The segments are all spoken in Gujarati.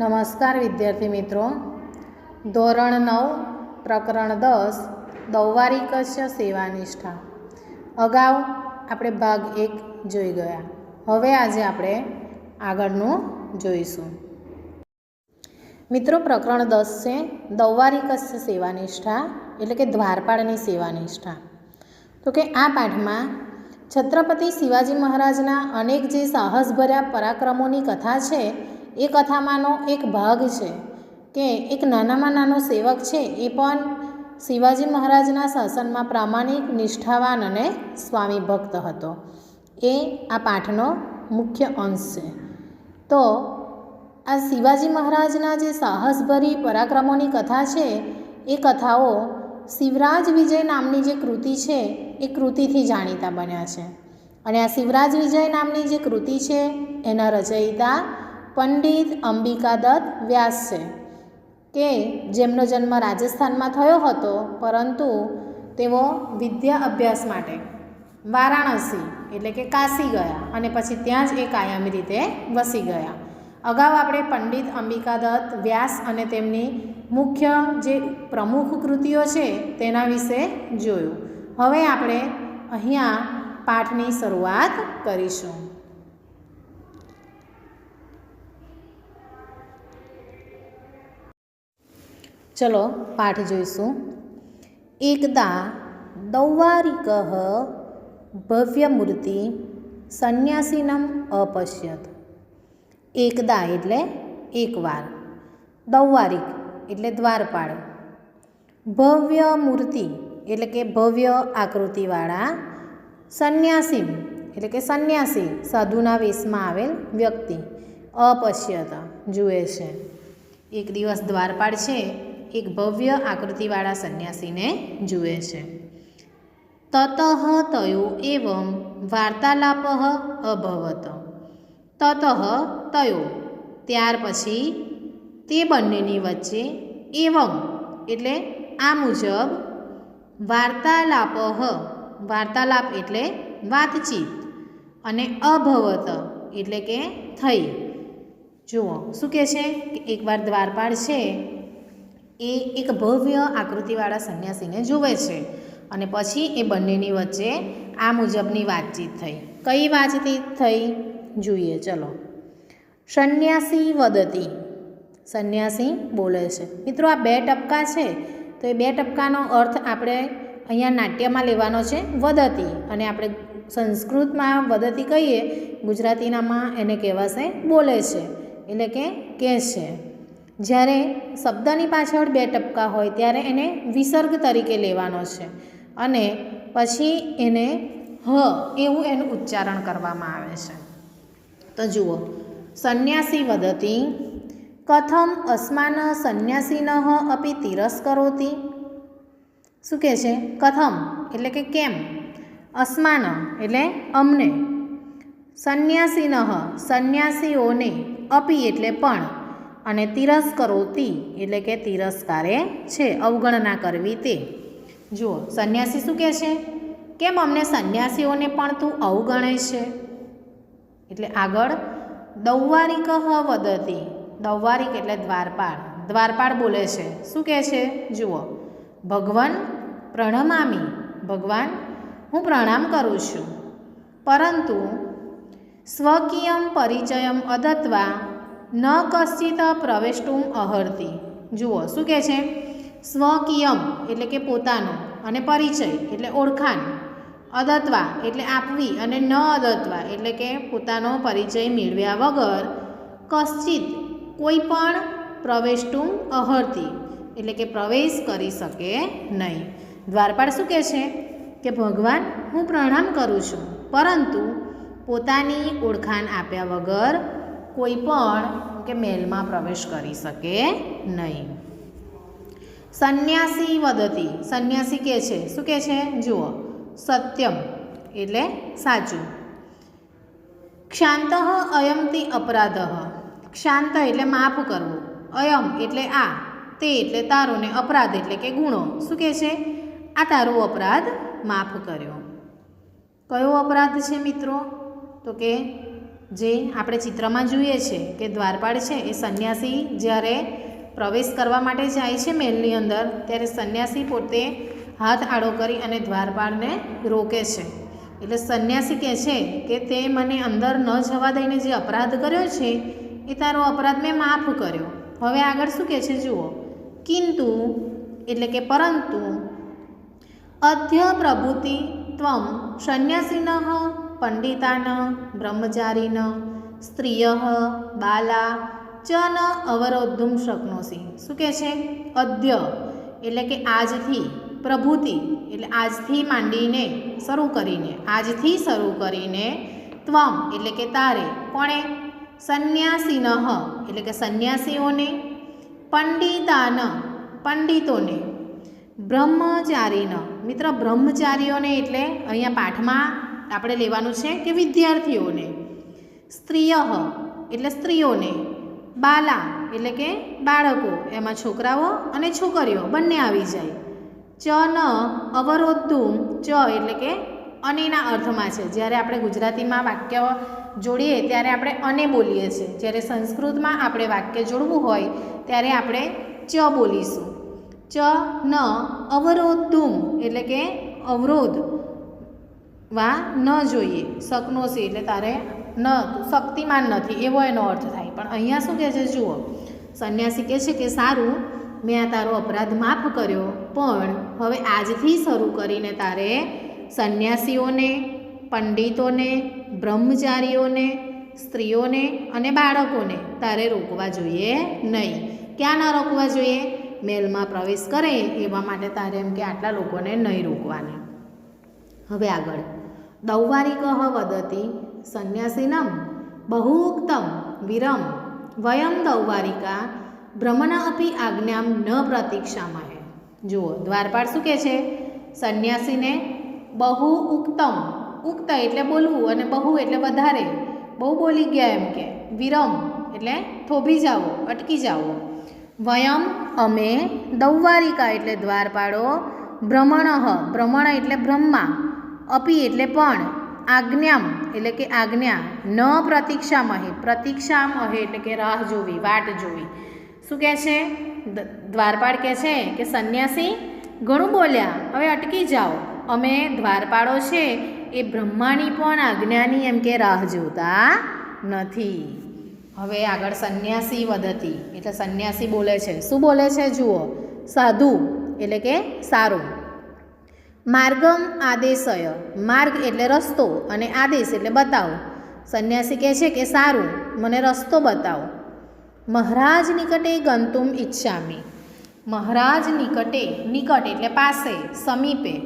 નમસ્કાર વિદ્યાર્થી મિત્રો. ધોરણ નવ, પ્રકરણ દસ દૌવારિકસ્ય સેવાનિષ્ઠા. અગાઉ આપણે ભાગ એક જોઈ ગયા. હવે આજે આપણે આગળનું જોઈશું. મિત્રો, પ્રકરણ દસ છે દૌવારિકસ્ય સેવાનિષ્ઠા, એટલે કે દ્વારપાળની સેવાનિષ્ઠા. તો કે આ પાઠમાં છત્રપતિ શિવાજી મહારાજના અનેક જે સાહસભર્યા પરાક્રમોની કથા છે એ કથામાંનો એક ભાગ છે કે એક નાનામાં નાનો સેવક છે એ પણ શિવાજી મહારાજના શાસનમાં પ્રામાણિક, નિષ્ઠાવાન અને સ્વામી ભક્ત હતો. એ આ પાઠનો મુખ્ય અંશ છે. તો આ શિવાજી મહારાજના જે સાહસભરી પરાક્રમોની કથા છે, એ કથાઓ શિવરાજ વિજય નામની જે કૃતિ છે, એ કૃતિથી જાણીતા બન્યા છે. અને આ શિવરાજ વિજય નામની જે કૃતિ છે, એના રચયિતા પંડિત અંબિકાદત્ત વ્યાસ છે. કે જેમનો જન્મ રાજસ્થાનમાં થયો હતો, પરંતુ તેઓ વિદ્યા અભ્યાસ માટે વારાણસી એટલે કે કાશી ગયા અને પછી ત્યાં જ એ કાયમી રીતે વસી ગયા. અગાઉ આપણે પંડિત અંબિકાદત્ત વ્યાસ અને તેમની મુખ્ય જે પ્રમુખ કૃતિઓ છે તેના વિશે જોયું. હવે આપણે અહીંયા પાઠની શરૂઆત કરીશું. ચલો પાઠ જોઈશું. એકદા દૌવારિક ભવ્યમૂર્તિ સંન્યાસીનમ અપશ્યત. એકદા એટલે એકવાર. દૌવારિક એટલે દ્વારપાળ. ભવ્ય મૂર્તિ એટલે કે ભવ્ય આકૃતિવાળા સંન્યાસી એટલે કે સંન્યાસી સાધુના વેશમાં આવેલ વ્યક્તિ અપશ્યત જુએ છે. એક દિવસ દ્વારપાળ છે. એક ભવ્ય આકૃતિવાળા સંન્યાસીને જુએ છે. તતઃ તયો એવં વાર્તાલાપ અભવત. તતઃ તયો. ત્યાર પછી તે બંનેની વચ્ચે એવં. એટલે આ મુજબ વાર્તાલાપ વાર્તાલાપ એટલે વાતચીત અને અભવત એટલે કે થઈ. જુઓ, શું કહે છે? કે એકવાર દ્વારપાળ છે એ એક ભવ્ય આકૃતિવાળા સંન્યાસીને જુએ છે અને પછી એ બંનેની વચ્ચે આ મુજબની વાતચીત થઈ. કઈ વાતચીત થઈ? જોઈએ, ચલો. સંન્યાસી વદતી. સંન્યાસી બોલે છે. મિત્રો, આ બે ટપકા છે, તો એ બે ટપકાનો અર્થ આપણે અહીંયા નાટ્યમાં લેવાનો છે વદતી. અને આપણે સંસ્કૃતમાં વદતી કહીએ, ગુજરાતીનામાં એને કહેવાશે બોલે છે. એટલે કે કહે છે જ્યારે શબ્દની પાછળ બે ટપકા હોય ત્યારે એને વિસર્ગ તરીકે લેવાનો છે. અને પછી એને હ એવું એનું ઉચ્ચારણ કરવામાં આવે છે. તો જુઓ, સંન્યાસી વદતી, કથમ અસ્માન સંન્યાસીન અપી તિરસ્કરોતી. શું કહે છે? કથમ એટલે કે કેમ? અસ્માન એટલે અમને. સંન્યાસીન સંન્યાસીઓને અપી એટલે પણ. અને તિરસ્કરોતી એટલે કે તિરસ્કારે છે, અવગણના કરવી તે. જુઓ, સંન્યાસી શું કહે છે કેમ અમને સંન્યાસીઓને પણ તું અવગણે છે? એટલે આગળ, દૌવારિક વદતી. દૌવારિક એટલે દ્વારપાળ. દ્વારપાળ બોલે છે. શું કહે છે? જુઓ. ભગવાન પ્રણમામી. ભગવાન, હું પ્રણામ કરું છું. પરંતુ સ્વકીયમ પરિચયમ અદત્વા ન કશ્ચિત પ્રવેષ્ટુમ અહર્તી. જુઓ, શું કહે છે? સ્વકીયમ એટલે કે પોતાનો અને પરિચય એટલે ઓળખાણ. અદત્વા એટલે આપવી અને ન અદત્વા એટલે કે પોતાનો પરિચય મેળવ્યા વગર કશ્ચિત કોઈ પણ પ્રવેષ્ટુમ અહર્તી એટલે કે પ્રવેશ કરી શકે નહીં. દ્વારપાળ શું કહે છે? કે ભગવાન, હું પ્રણામ કરું છું. પરંતુ પોતાની ઓળખાણ આપ્યા વગર કોઈ પણ કે મહેલમાં પ્રવેશ કરી શકે નહીં. સંન્યાસી વદતી, સંન્યાસી કે છે? શું કહે છે? જુઓ. સત્યમ, એટલે સાચું. ક્ષાંત અયમથી અપરાધ. ક્ષાંત એટલે માફ કરવું. અયમ એટલે આ. તે એટલે તારો ને અપરાધ એટલે કે ગુણો. શું કહે છે? આ તારો અપરાધ માફ કર્યો. કયો અપરાધ છે મિત્રો? તો કે જે આપણે ચિત્રમાં જોઈએ છે કે દ્વારપાળ છે એ સંન્યાસી જ્યારે પ્રવેશ કરવા માટે જાય છે મહેલની અંદર, ત્યારે સંન્યાસી પોતે હાથ આડો કરી અને દ્વારપાળને રોકે છે. એટલે સંન્યાસી કહે છે કે તે મને અંદર ન જવા દઈને જે અપરાધ કર્યો છે, એ તારો અપરાધ મેં માફ કર્યો. હવે આગળ શું કહે છે જુઓ. કિંતુ એટલે કે પરંતુ અધ્ય પ્રભુતિ ત્વમ સંન્યાસીન પંડિતાન, બ્રહ્મચારીન, સ્ત્રીય, બાલા ચ ન અવરોધુમ શક્નોસી શું કહે છે? અદ્ય. એટલે કે આજથી, પ્રભુતિ. એટલે આજથી માંડીને શરૂ કરીને. આજથી શરૂ કરીને ત્વમ, એટલે કે તારે. કોણે? સંન્યાસીન. એટલે કે સંન્યાસીઓને. પંડિતાન, પંડિતોને. બ્રહ્મચારીન. મિત્ર, બ્રહ્મચારીઓને એટલે અહીંયા પાઠમાં આપણે લેવાનું છે કે વિદ્યાર્થીઓને. સ્ત્રીય એટલે સ્ત્રીઓને. બાલા એટલે કે બાળકો, એમાં છોકરાઓ અને છોકરીઓ, બંને આવી જાય. ચ ન, અવરોધું, ચ એટલે કે અનેના અર્થમાં છે. જ્યારે આપણે ગુજરાતીમાં વાક્ય જોડીએ, ત્યારે આપણે અને બોલીએ છીએ. જ્યારે સંસ્કૃતમાં આપણે વાક્ય જોડવું હોય, ત્યારે આપણે ચ બોલીશું. ચ ન, અવરોધું એટલે કે અવરોધ. વા ન જોઈએ. શકનો છે એટલે તારે ન શક્તિમાન નથી. એવો એનો અર્થ થાય. પણ અહીંયા શું કહે છે? જુઓ. સંન્યાસી કહે છે કે, સારું, મેં આ તારો અપરાધ માફ કર્યો, પણ હવે આજથી શરૂ કરીને તારે સંન્યાસીઓને, પંડિતોને, બ્રહ્મચારીઓને, સ્ત્રીઓને અને બાળકોને તારે રોકવા જોઈએ નહીં. ક્યાં ન રોકવા જોઈએ? મેલમાં પ્રવેશ કરે એવા માટે તારે એમ કે, આટલા લોકોને નહીં રોકવાના. હવે આગળ. દૌવારિક વદતી સંન્યાસીનમ બહુક્તમ વિરમ વયમ દૌવારિકા ભ્રમણ અપી આજ્ઞામ ન પ્રતીક્ષામહે. જુઓ, દ્વારપાળ શું કહે છે? સંન્યાસીને બહુ ઉક્તમ ઉક્ત એટલે બોલવું અને બહુ એટલે વધારે. બહુ બોલી ગયા એમ કે, વિરમ એટલે થોભી જાઓ, અટકી જાઓ. વયમ અમે દૌવારિકા એટલે દ્વારપાળો, ભ્રમણ ભ્રમણ એટલે બ્રહ્મા. અપી એટલે પણ આજ્ઞામ, એટલે કે આજ્ઞા, ન પ્રતીક્ષામહે પ્રતીક્ષામહે એટલે કે રાહ જોવી, વાટ જોવી. શું કહે છે? દ્વારપાળ કહે છે કે, સંન્યાસી, ઘણું બોલ્યા, હવે અટકી જાઓ. અમે દ્વારપાળો છે, એ બ્રહ્માની પણ આજ્ઞાની એમ કે રાહ જોતા નથી. હવે આગળ સંન્યાસી વદતી એટલે સંન્યાસી બોલે છે. શું બોલે છે? જુઓ. સાધુ, એટલે કે સારું. માર્ગમ આદેશય. માર્ગ એટલે રસ્તો અને આદેશ એટલે બતાવો. સંન્યાસી કહે છે કે સારું, મને રસ્તો બતાવો. મહારાજ નિકટે ગંતુમ ઈચ્છામી. મહારાજ નિકટે, નિકટ એટલે પાસે, સમીપે.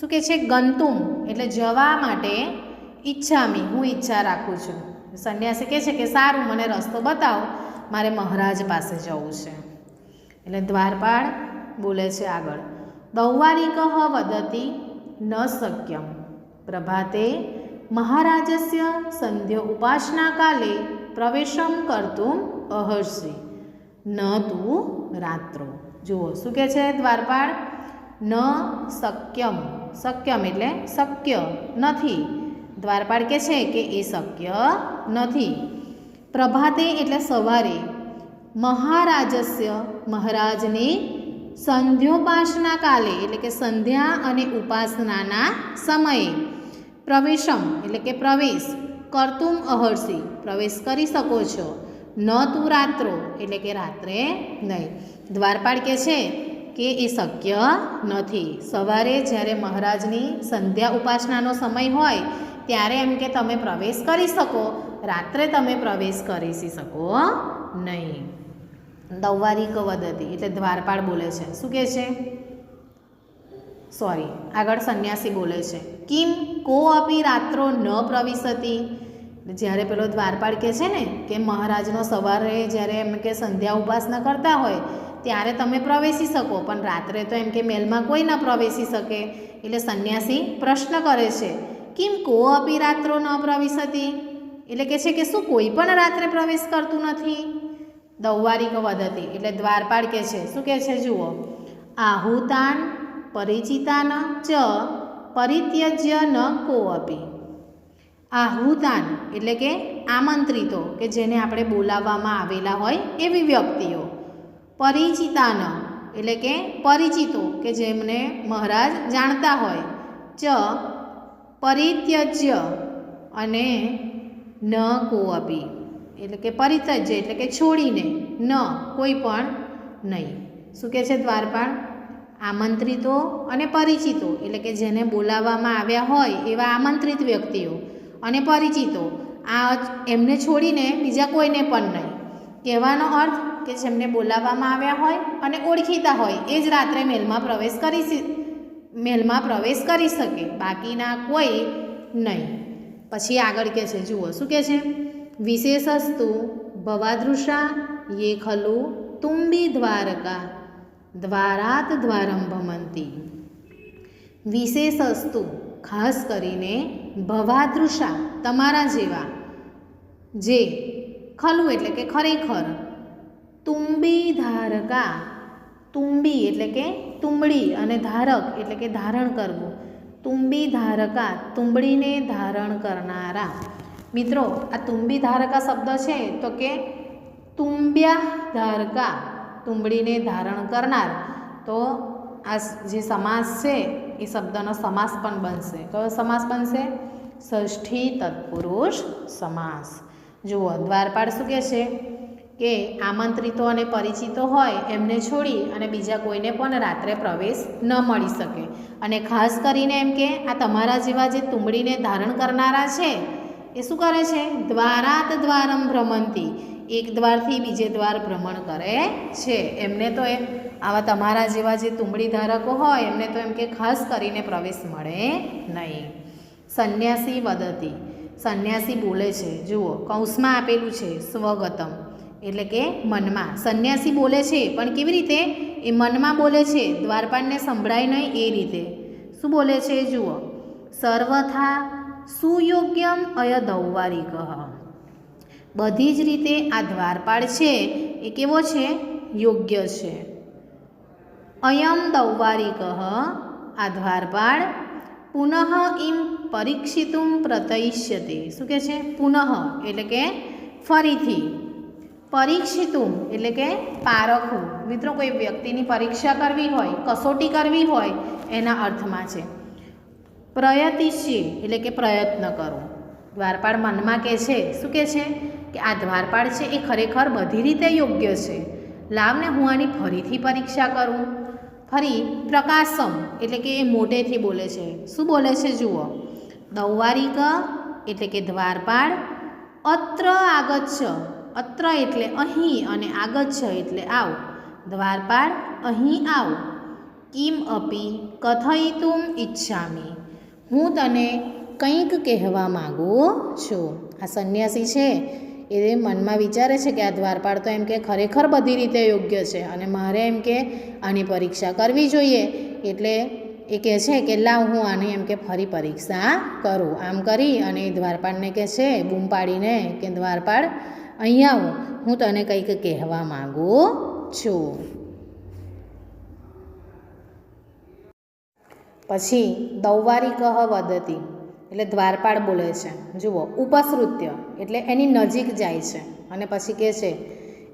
શું કહે છે? ગંતુમ એટલે જવા માટે ઈચ્છામી, હું ઈચ્છા રાખું છું. સંન્યાસી કહે છે કે સારું, મને રસ્તો બતાવો. મારે મહારાજ પાસે જવું છે. એટલે દ્વારપાળ બોલે છે આગળ. દૌવારિક વદતી ન શક્યમ પ્રભાતે મહારાજસ્ય સંધ્ય ઉપાસના કાલે પ્રવેશમ કરતું અહર્ષિ ન તું રાત્રો જુઓ શું કહે છે દ્વારપાળ? ન શક્યમ। શક્યમ એટલે શક્ય નથી। દ્વારપાળ કે છે કે એ શક્ય નથી। પ્રભાતે એટલે સવારે મહારાજસ્ય મહારાજની સંધ્યોપાસના કાલે, એટલે કે સંધ્યા અને ઉપાસનાના સમયે પ્રવેશમ, એટલે કે પ્રવેશ, કરતુમ અહર્ષિ, પ્રવેશ કરી શકો છો. ન તું રાત્રો, એટલે કે રાત્રે નહીં. દ્વારપાળ કે છે કે એ શક્ય નથી. સવારે જ્યારે મહારાજની સંધ્યા ઉપાસનાનો સમય હોય, ત્યારે એમ કે તમે પ્રવેશ કરી શકો. રાત્રે તમે પ્રવેશ કરી શકો નહીં. દૌવારિક વદતી એટલે દ્વારપાળ બોલે છે. શું કહે છે? સોરી આગળ સંન્યાસી બોલે છે. કિમ, કો અપી રાત્રો ન પ્રવિશતી? જ્યારે પેલો દ્વારપાળ કહે છે ને કે મહારાજનો સવારે જ્યારે એમ કે સંધ્યા ઉપાસના કરતા હોય, ત્યારે તમે પ્રવેશી શકો, પણ રાત્રે તો એમ કે મેલમાં કોઈ ન પ્રવેશી શકે. એટલે સંન્યાસી પ્રશ્ન કરે છે, કિમ, કો અપી રાત્રો ન પ્રવિશતી? એટલે કે છે કે શું કોઈ પણ રાત્રે પ્રવેશ કરતું નથી? દૌવારિક વદતી એટલે દ્વારપાળ કે છે. શું કહે છે જુઓ? આહુતાન પરિચિતાન ચ પરિત્યજ્ય ન કોઅપી. આહુતાન એટલે કે આમંત્રિતો, કે જેને આપણે બોલાવવામાં આવેલા હોય એવી વ્યક્તિઓ. પરિચિતાન એટલે કે પરિચિતો, કે જેમને મહારાજ જાણતા હોય. ચ પરિત્યજ્ય અને ન કોઅપી. એટલે કે પરિતજ્ય એટલે કે છોડીને ન, કોઈ પણ નહીં. શું કહે છે દ્વારપાળ? આમંત્રિતો અને પરિચિતો, એટલે કે જેને બોલાવવામાં આવ્યા હોય એવા આમંત્રિત વ્યક્તિઓ અને પરિચિતો. આ એમને છોડીને બીજા કોઈને પણ નહીં. કહેવાનો અર્થ કે જેમને બોલાવવામાં આવ્યા હોય અને ઓળખીતા હોય, એ જ રાત્રે મેલમાં પ્રવેશ કરી મેલમાં પ્રવેશ કરી શકે, બાકીના કોઈ નહીં. પછી આગળ કહે છે, જુઓ, શું કહે છે? વિશેષસ્તુ ભવાદૃશા યે ખલુ તુંબી દ્વારકા દ્વારાત દ્વારમ ભમંતી વિશેષસ્તુ ખાસ કરીને ભવાદૃશા તમારા જેવા, જે ખલું એટલે કે ખરેખર, તુંબી ધારકા, તુંબી એટલે કે તુંબડી અને ધારક એટલે કે ધારણ કરવું, તુંબી ધારકા, તુંબડીને ધારણ કરનારા. મિત્રો, આ તુંબી ધારકા શબ્દ છે, તો કે તુંબ્યા ધારકા તુંબડીને ધારણ કરનાર. તો આ જે સમાસ છે, એ શબ્દનો સમાસ પણ બનશે. કયો સમાસ બનશે? ષષ્ઠી તત્પુરુષ સમાસ. જુઓ, દ્વારપાળ શું કહે છે? કે આમંત્રિતો અને પરિચિતો હોય, એમને છોડી અને બીજા કોઈને પણ રાત્રે પ્રવેશ ન મળી શકે. અને ખાસ કરીને એમ કે આ તમારા જેવા જે તુંબડીને ધારણ કરનારા છે એ શું કરે છે? દ્વારાત દ્વારમ ભ્રમંતી. એક દ્વારથી બીજે દ્વાર ભ્રમણ કરે છે. એમને તો એ આવા તમારા જેવા જે તુંબડી ધારકો હોય, એમને તો એમ કે ખાસ કરીને પ્રવેશ મળે નહીં. સંન્યાસી વદતી. સંન્યાસી બોલે છે. જુઓ, કૌંસમાં આપેલું છે, સ્વગતમ. એટલે કે મનમાં. સંન્યાસી બોલે છે, પણ કેવી રીતે? એ મનમાં બોલે છે, દ્વારપાળને સંભળાય નહીં એ રીતે. શું બોલે છે? જુઓ. સર્વથા સુયોગ્યમ અય દૌવારી કહ બધી જ રીતે આ દ્વારપાળ છે, એ કેવો છે? યોગ્ય છે. અયમ દૌવારી કહ આ દ્વારપાળ પુનઃ ઇમ પરીક્ષિતું પ્રતયિષ્યતે. શું કહે છે? પુનઃ, એટલે કે ફરીથી. પરીક્ષિતું એટલે કે પારખવું મિત્રો, કોઈ વ્યક્તિની પરીક્ષા કરવી હોય, કસોટી કરવી હોય, એના અર્થમાં છે. પ્રયતિશી એટલે કે પ્રયત્ન કરો. દ્વારપાળ મનમાં કહે છે, શું કહે છે? કે આ દ્વારપાળ છે એ ખરેખર બધી રીતે યોગ્ય છે. લાવને હું આની ફરીથી પરીક્ષા કરું. ફરી પ્રકાશમ, એટલે કે એ મોટેથી બોલે છે. શું બોલે છે જુઓ. દૌવારિક એટલે કે દ્વારપાળ, અત્ર આગચ્છ. અત્ર એટલે અહીં અને આગચ્છ એટલે આવ. દ્વારપાળ અહીં આવ. કિમ અપી કથયિતુમ ઈચ્છામી. હું તને કંઈક કહેવા માગું છું. આ સંન્યાસી છે. એ મનમાં વિચારે છે કે આ દ્વારપાળ તો એમ કે ખરેખર બધી રીતે યોગ્ય છે અને મારે એમ કે આની પરીક્ષા કરવી જોઈએ. એટલે એ કહે છે કે લાવ હું આની એમ કે ફરી પરીક્ષા કરું. આમ કરી અને એ દ્વારપાળને કહે છે, બૂમ પાડીને કે, દ્વારપાળ અહીંયા આવું. હું તને કંઈક કહેવા માગું છું. પછી દૌવારી કહ વદતી, એટલે દ્વારપાળ બોલે છે. જુઓ, ઉપસૃત્ય, એટલે એની નજીક જાય છે. અને પછી કહે છે,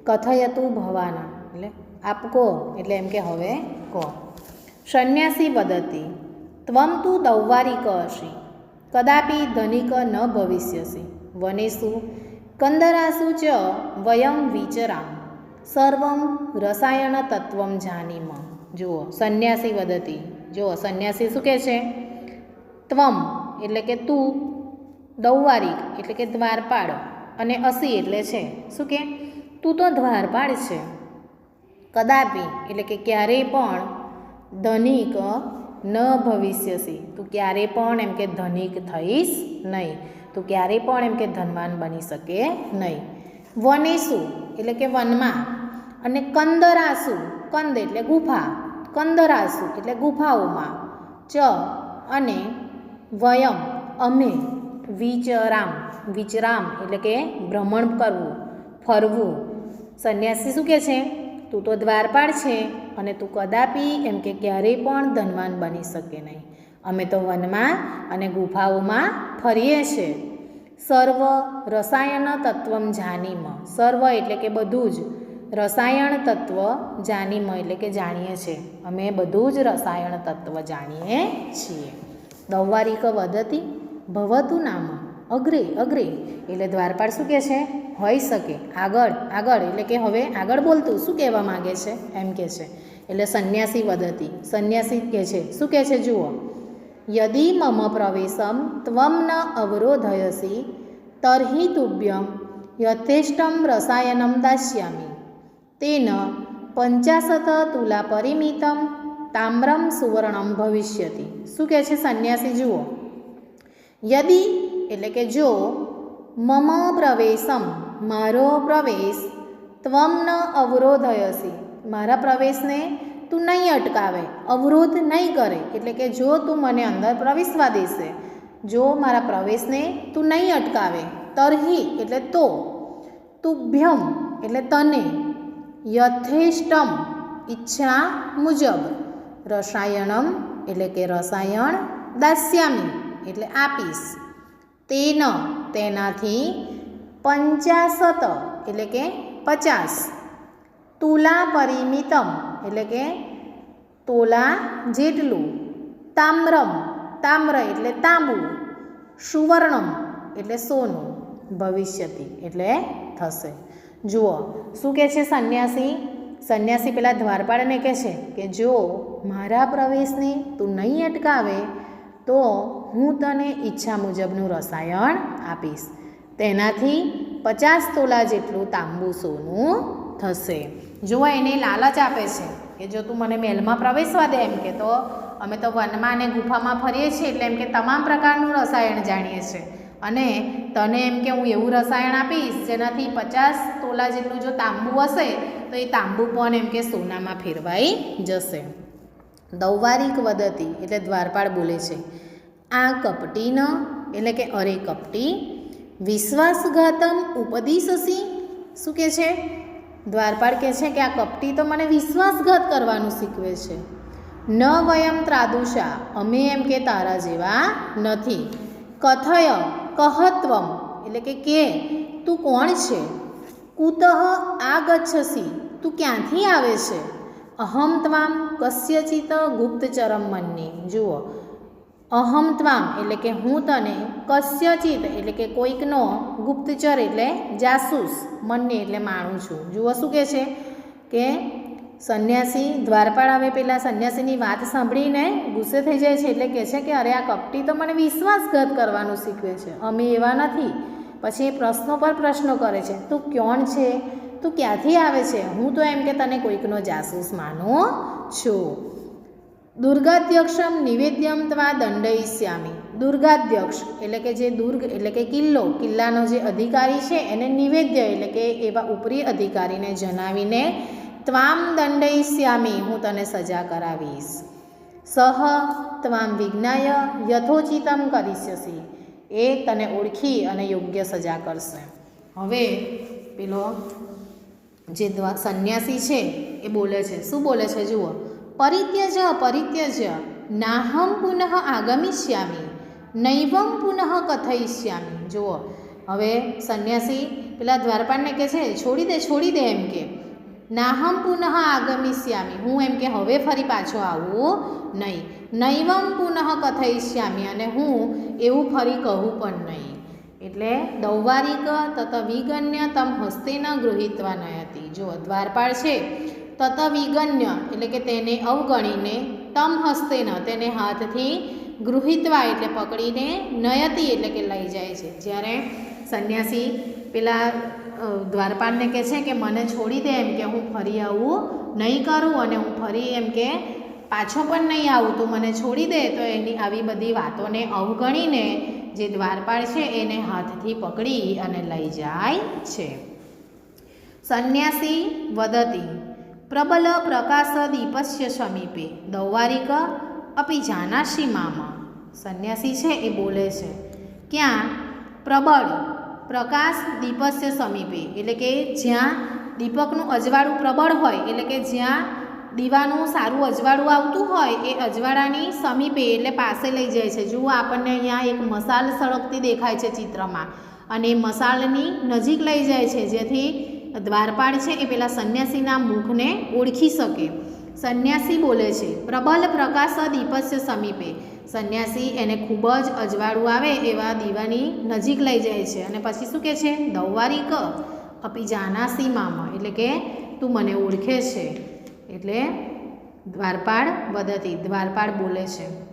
કથયતું ભવાના. એટલે આપ કહો, એટલે એમ કે, હવે કહો. સંન્યાસી વદતી, ત્વમ તું દૌવારી કહશી કદાપી ધનિક ન ભવિષ્યસી, વનેસુ કંદરાસુ ચ વયમ વિચરામ સર્વમ રસાયણ તત્વમ જાનીમ. જુઓ, સંન્યાસી વદતી જુઓ સંન્યાસી શું કહે છે? ત્વમ, એટલે કે તું દૌવારી એટલે કે દ્વારપાળ, અને અસી એટલે છે. શું કે તું તો દ્વારપાળ છે. કદાપી, એટલે કે ક્યારેય પણ ધનિક ન ભવિષ્યસી. તું ક્યારેય પણ એમ કે ધનિક થઈશ નહીં. તું ક્યારેય પણ એમ કે ધનવાન બની શકે નહીં. વનેસુ, એટલે કે વનમાં, અને કંદરાસુ, કંદ એટલે ગુફા. કંદરાસુ, એટલે ગુફાઓમાં, ચ અને વયમ, અમે, વિચરામ વિચરામ, એટલે કે ભ્રમણ કરવું, ફરવું. સંન્યાસી શું કહે છે? તું તો દ્વારપાળ છે અને તું કદાપી એમ કે ક્યારેય પણ ધનવાન બની શકે નહીં. અમે તો વનમાં અને ગુફાઓમાં ફરીએ છીએ. સર્વ રસાયણ તત્વમ જાનીમ. સર્વ એટલે કે બધું જ. રસાયણ તત્વ જાનીમ એટલે કે જાણીએ છીએ. અમે બધું જ રસાયણ તત્વ જાણીએ છીએ. દૌવારિક વદતી ભવતું નામ અગ્રે અગ્રે. એટલે દ્વારપાળ શું કહે છે? હોઈ શકે. આગળ આગળ. એટલે કે હવે આગળ બોલતું. શું કહેવા માગે છે? એમ કહે છે. એટલે સંન્યાસી વદતી. સંન્યાસી કહે છે. શું કહે છે? જુઓ. યદી મમ પ્રવેશમ ત્વમ ન અવરોધયસી તર્હિ તુભ્યમ યથેષ્ટમ રસાયનમ દાસ્યામિ. તેન પંચાશત તુલા પરિમિતમ તામ્રમ સુવર્ણમ ભવિષ્યતિ શું કહે છે સંન્યાસી? જુઓ. યદી, એટલે કે, જો મમ પ્રવેશમ, મારો પ્રવેશ ત્વમ ન અવરોધયસી. મારા પ્રવેશને તું નહીં અટકાવે, અવરોધ નહીં કરે. એટલે કે, જો તું મને અંદર પ્રવેશવા દેશે, જો મારા પ્રવેશને તું નહીં અટકાવે, તરહી, એટલે તો. તુભ્યમ, એટલે તને. યથેષ્ટમ ઈચ્છા મુજબ રસાયણમ એટલે કે રસાયણ દાસ્યામી એટલે આપીશ. તેન તેનાથી પંચાશત એટલે કે પચાસ. તુલા પરિમિતમ એટલે કે તોલા જેટલું. તામ્રમ, તામ્ર એટલે તાંબુ. સુવર્ણમ એટલે સોનું. ભવિષ્યથી એટલે થશે. જુઓ, શું કહે છે સંન્યાસી? સંન્યાસી પેલા દ્વારપાળને કહે છે કે, જો મારા પ્રવેશને તું નહીં અટકાવે, તો હું તને ઈચ્છા મુજબનું રસાયણ આપીશ. તેનાથી પચાસ તોલા જેટલું તાંબુ સોનું થશે. જો એને લાલચ આપે છે કે, જો તું મને મહેલમાં પ્રવેશવા દે એમ કે, તો અમે તો વનમાં અને ગુફામાં ફરીએ છીએ, એટલે એમ કે તમામ પ્રકારનું રસાયણ જાણીએ છીએ. અને તને એમ કે હું એવું રસાયણ આપીશ, જેનાથી પચાસ તોલા જેટલું જો તાંબુ હશે, તો એ તાંબુ પણ એમ કે સોનામાં ફેરવાઈ જશે. દૌવારિક વદતી એટલે દ્વારપાળ બોલે છે, આ કપટી ન, એટલે કે, અરે કપટી, વિશ્વાસઘાતમ ઉપદિશસી. શું કે છે? દ્વારપાળ કહે છે કે, આ કપટી તો મને વિશ્વાસઘાત કરવાનું શીખવે છે. ન વયમ ત્રાદુષા, અમે એમ કે તારા જેવા નથી. કથય કહત્વમ. એટલે કે કે, તું કોણ છે? કુતઃ આગચ્છસી. તું ક્યાંથી આવે છે? અહમ ત્વામ કસ્યચિત ગુપ્તચરમ મનની જુઓ. અહમ ત્વામ એટલે કે હું તને કસ્યચિત એટલે કે કોઈકનો ગુપ્તચર એટલે જાસૂસ. મનને એટલે માણું છું. જુઓ શું કહે છે? કે સંન્યાસી દ્વારપાળ આવે પેલા સંન્યાસીની વાત સાંભળીને ગુસ્સે થઈ જાય છે એટલે કહે છે કે, અરે, આ કપટી તો મને વિશ્વાસઘાત કરવાનું શીખવે છે. અમે એવા નથી. પછી એ પ્રશ્નો પર પ્રશ્નો કરે છે, તું કોણ છે? તું ક્યાંથી આવે છે? હું તો એમ કે તને કોઈકનો જાસૂસ માનું છું. દુર્ગાધ્યક્ષમ નિવેદ્યમ ત્વા દંડયિષ્યામી. દુર્ગાધ્યક્ષ એટલે કે જે દુર્ગ, એટલે કે કિલ્લો, કિલ્લાનો જે અધિકારી છે એને નિવેદ્ય એટલે કે એવા ઉપરી અધિકારીને જણાવીને ત્વામ દંડયિષ્યામી, હું તને સજા કરાવીશ. સહ ત્વામ વિજ્ઞાય યથોચિતમ કરીશ્યસી એ તને ઓળખી અને યોગ્ય સજા કરશે. હવે પેલો જે દ્વા સંન્યાસી છે, એ બોલે છે. શું બોલે છે જુઓ. પરિત્યજ પરિત્યજ, નાહમ પુનઃ આગમિષ્યામી, નૈવમ પુનઃ કથયિષ્યામી. જુઓ. હવે સંન્યાસી પેલા દ્વારપાળને કહે છે, છોડી દે છોડી દે એમ કે. નાહમ પુનઃ આગમિષ્યામી. હું એમ કે હવે ફરી પાછો આવું નહીં. નૈવમ પુનઃ કથયિષ્યામી અને હું એવું ફરી કહું પણ નહીં. એટલે દૌવારિક તત વિગન્ય તમ ન ગૃહિતવા નયતી. જો દ્વારપાળ છે, તત વિગન્ય એટલે કે તેને અવગણીને તમ હસ્તે ન તેને હાથથી ગૃહિતવા એટલે પકડીને નયતી એટલે કે લઈ જાય છે. જ્યારે સંન્યાસી પેલા દ્વારપાળને કહે છે કે, મને છોડી દે એમ કે હું ફરી આવું નહીં કરું અને હું ફરી એમ કે, પાછો પણ નહીં આવું, તું મને છોડી દે. તો એની આવી બધી વાતોને અવગણીને જે દ્વારપાળ છે એને હાથથી પકડી અને લઈ જાય છે. સંન્યાસી વદતી, પ્રબલ પ્રકાશ દીપસ્ય સમીપે, દૌવારિક અપી જાનાશી મામા. સંન્યાસી છે એ બોલે છે, ક્યાં? પ્રબળ પ્રકાશ દીપસ્ય સમીપે. એટલે કે જ્યાં દીપકનું અજવાળું પ્રબળ હોય, એટલે કે જ્યાં દીવાનું સારું અજવાળું આવતું હોય, એ અજવાળાની સમીપે એટલે પાસે લઈ જાય છે. જુઓ આપણને અહીંયા એક મસાલ સળગતી દેખાય છે ચિત્રમાં. અને મસાલની નજીક લઈ જાય છે, જેથી દ્વારપાળ છે એ પેલા સંન્યાસીના મુખને ઓળખી શકે. સંન્યાસી બોલે છે. પ્રબલ પ્રકાશ દીપસ્ય સમીપે. સંન્યાસી એને ખૂબ જ અજવાળું આવે એવા દીવાની નજીક લઈ જાય છે. અને પછી શું કહે છે? દૌવારી ક. અપી જાનાસી મામા. એટલે કે તું મને ઓળખે છે. એટલે દ્વારપાળ વદતી. દ્વારપાળ બોલે છે.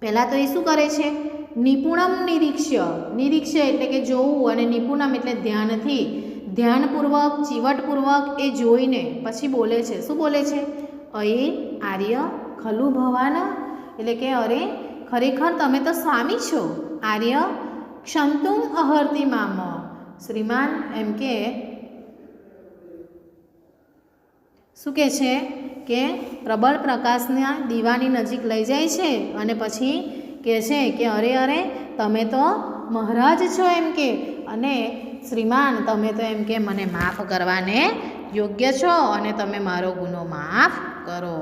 પહેલાં તો એ શું કરે છે? નિપુણમ નિરીક્ષ્ય. નિરીક્ષ્ય એટલે કે જોવું અને નિપુણમ એટલે ધ્યાનથી. ધ્યાનપૂર્વક, ચીવટપૂર્વક એ જોઈને પછી બોલે છે. શું બોલે છે? અયે આર્ય ખલુ ભવાન. એટલે કે, અરે, ખરેખર તમે તો સ્વામી છો. આર્ય ક્ષમતું અહર્તિ મામ. શ્રીમાન એમ કે, શું કહે છે? કે પ્રબળ પ્રકાશના દીવાની નજીક લઈ જાય છે અને પછી કહે છે કે, અરે અરે, તમે તો મહારાજ છો એમ કે. અને શ્રીમાન, તમે તો એમ કે, મને માફ કરવાને યોગ્ય છો અને તમે મારો ગુનો માફ કરો.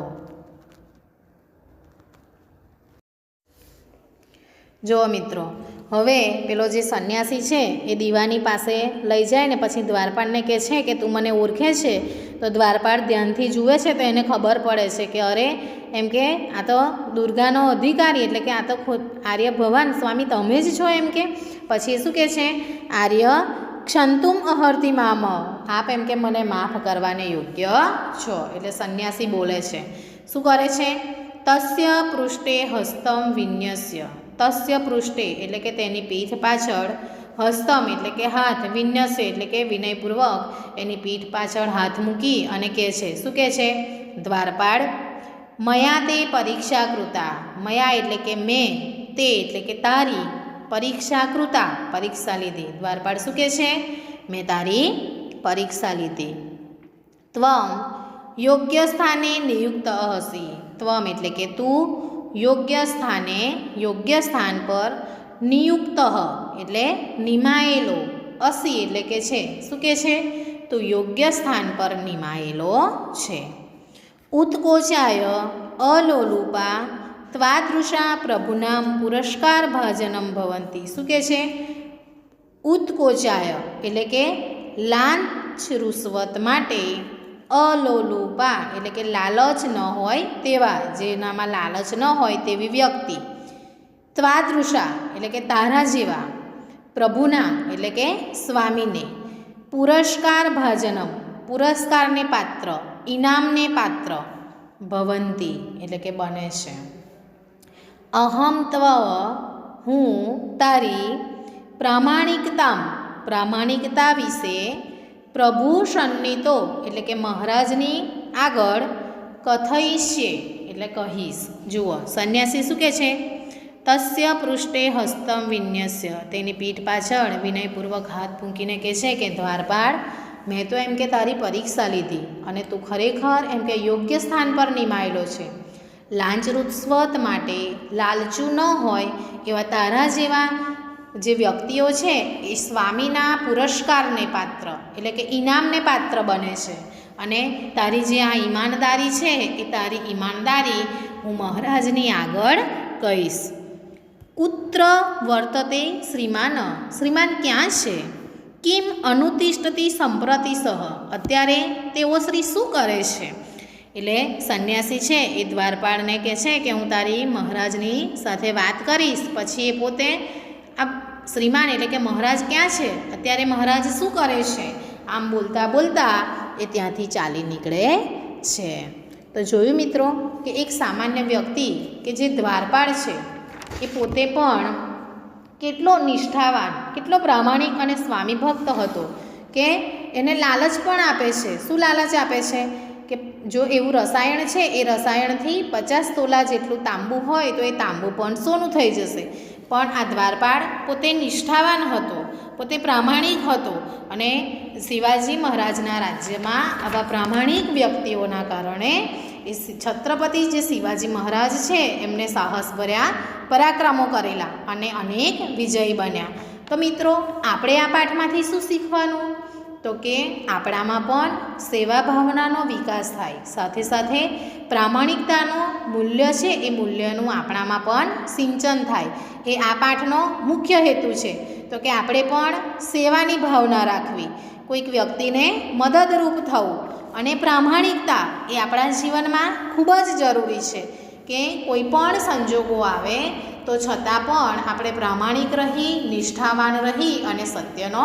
જો મિત્રો, હવે પેલો જે સંન્યાસી છે એ દીવાની પાસે લઈ જાય ને પછી દ્વારપાળને કહે છે કે તું મને ઓળખે છે? તો દ્વારપાળ ધ્યાનથી જુએ છે તો એને ખબર પડે છે કે અરે, એમ કે આ તો દુર્ગાનો અધિકારી એટલે કે આ તો આર્ય ભવાન સ્વામી, તમે જ છો એમ કે? પછી શું કહે છે? આર્ય ક્ષંતુમ અહર્તિ મામ. આપ એમ કે મને માફ કરવાને યોગ્ય છો. એટલે સંન્યાસી બોલે છે. શું કરે છે? તસ્ય પૃષ્ઠે હસ્તમ વિન્યસ્ય. તસ્ય પૃષ્ઠે એટલે કે તેની પીઠ પાછળ હસ્તમ એટલે કે હાથ, વિન્યસ્ય એટલે કે વિનયપૂર્વક એની પીઠ પાછળ હાથ મૂકી અને કહે છે. શું કહે છે? દ્વારપાળ. મયા તે પરીક્ષા કૃતા મયા એટલે કે મેં, તે એટલે કે તારી. પરીક્ષા કૃતા પરીક્ષા લીધી. દ્વારપાળ શું કહે છે? મેં તારી પરીક્ષા લીધી. ત્વમ યોગ્ય સ્થાને નિયુક્ત હસી ત્વમ એટલે કે તું યોગ્ય સ્થાને, યોગ્ય સ્થાન પર નિયુક્ત એટલે નિમાયેલો. અસી એટલે કે છે. શું કે છે? તું યોગ્ય સ્થાન પર નિમાયેલો છે. ઉત્કોચાય અલોલુપા ત્વાદૃશા પ્રભુનામ પુરસ્કાર ભાજનમ ભવંતી શું કહે છે ઉત્કોચાય એટલે કે લાંચ રૂશ્વત માટે અલોલુપા એટલે કે લાલચ ન હોય તેવા જેનામાં લાલચ ન હોય તેવી વ્યક્તિ ત્વાદૃશા એટલે કે તારા જેવા પ્રભુના એટલે કે સ્વામીને પુરસ્કાર ભાજનમ પુરસ્કારને પાત્ર ઇનામને પાત્ર ભવંતી એટલે કે બને છે અહમ ત્વ હું તારી પ્રામાણિકતા પ્રામાણિકતા વિશે પ્રભુ સન્નિતો એટલે કે મહારાજની આગળ કથઈશ્ય એટલે કહીશ. જુઓ, સંન્યાસી શું કે છે? તસ્ય પૃષ્ઠે હસ્તમ વિન્યસ્ય. તેની પીઠ પાછળ વિનયપૂર્વક હાથ મૂકીને કહે છે કે, દ્વારપાળ, મેં તો એમ કે તારી પરીક્ષા લીધી અને તું ખરેખર એમ કે યોગ્ય સ્થાન પર નિમાયેલો છે. લાંચ સ્વત માટે લાલચું ન હોય એવા તારા જેવા જે વ્યક્તિઓ છે, એ સ્વામીના પુરસ્કારને પાત્ર, એટલે કે ઇનામને પાત્ર બને છે. અને તારી જે આ ઈમાનદારી છે, એ તારી ઈમાનદારી હું મહારાજની આગળ કહીશ. કુત્ર વર્તતે શ્રીમાન શ્રીમાન ક્યાં છે? કિમ અનુતિષ્ઠતી સંપ્રતિ સહ? અત્યારે તેઓ શ્રી શું કરે છે? એટલે સંન્યાસી છે એ દ્વારપાળને કહે છે કે હું તારી મહારાજની સાથે વાત કરીશ. પછી એ પોતે આ શ્રીમાન એટલે કે મહારાજ ક્યાં છે? અત્યારે મહારાજ શું કરે છે? આમ બોલતા બોલતા એ ત્યાંથી ચાલી નીકળે છે. તો જોયું મિત્રો કે એક સામાન્ય વ્યક્તિ કે જે દ્વારપાળ છે, એ પોતે પણ કેટલો નિષ્ઠાવાન, કેટલો પ્રામાણિક અને સ્વામી ભક્ત હતો કે એને લાલચ પણ આપે છે. શું લાલચ આપે છે? કે જો એવું રસાયણ છે, એ રસાયણથી પચાસ તોલા જેટલું તાંબુ હોય તો એ તાંબુ પણ સોનું થઈ જશે. પણ આ દ્વારપાળ પોતે નિષ્ઠાવાન હતો, પોતે પ્રામાણિક હતો અને શિવાજી મહારાજના રાજ્યમાં આવા પ્રામાણિક વ્યક્તિઓના કારણે એ છત્રપતિ જે શિવાજી મહારાજ છે, એમને સાહસ ભર્યા, પરાક્રમો કરેલા અને અનેક વિજય બન્યા. તો મિત્રો, આપણે આ પાઠમાંથી શું શીખવાનું? તો કે આપણામાં પણ સેવા ભાવનાનો વિકાસ થાય. સાથે સાથે પ્રામાણિકતાનું મૂલ્ય છે એ મૂલ્યનું આપણામાં પણ સિંચન થાય. એ આ પાઠનો મુખ્ય હેતુ છે. તો કે આપણે પણ સેવાની ભાવના રાખવી. કોઈક વ્યક્તિને મદદરૂપ થવું અને પ્રામાણિકતા એ આપણા જીવનમાં ખૂબ જ જરૂરી છે કે કોઈ પણ સંજોગો આવે તો છતાં પણ આપણે પ્રામાણિક રહી, નિષ્ઠાવાન રહી અને સત્યનો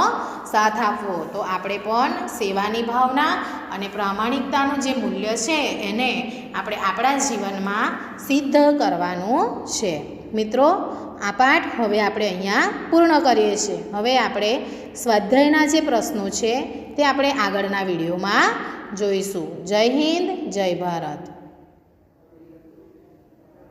સાથ આપવો. તો આપણે પણ સેવાની ભાવના અને પ્રામાણિકતાનું જે મૂલ્ય છે એને આપણે આપણા જીવનમાં સિદ્ધ કરવાનું છે. મિત્રો, આ પાઠ હવે આપણે અહીંયા પૂર્ણ કરીએ છીએ. હવે આપણે સ્વાધ્યાયના જે પ્રશ્નો છે તે આપણે આગળના વિડીયોમાં જોઈશું. જય હિન્દ, જય ભારત.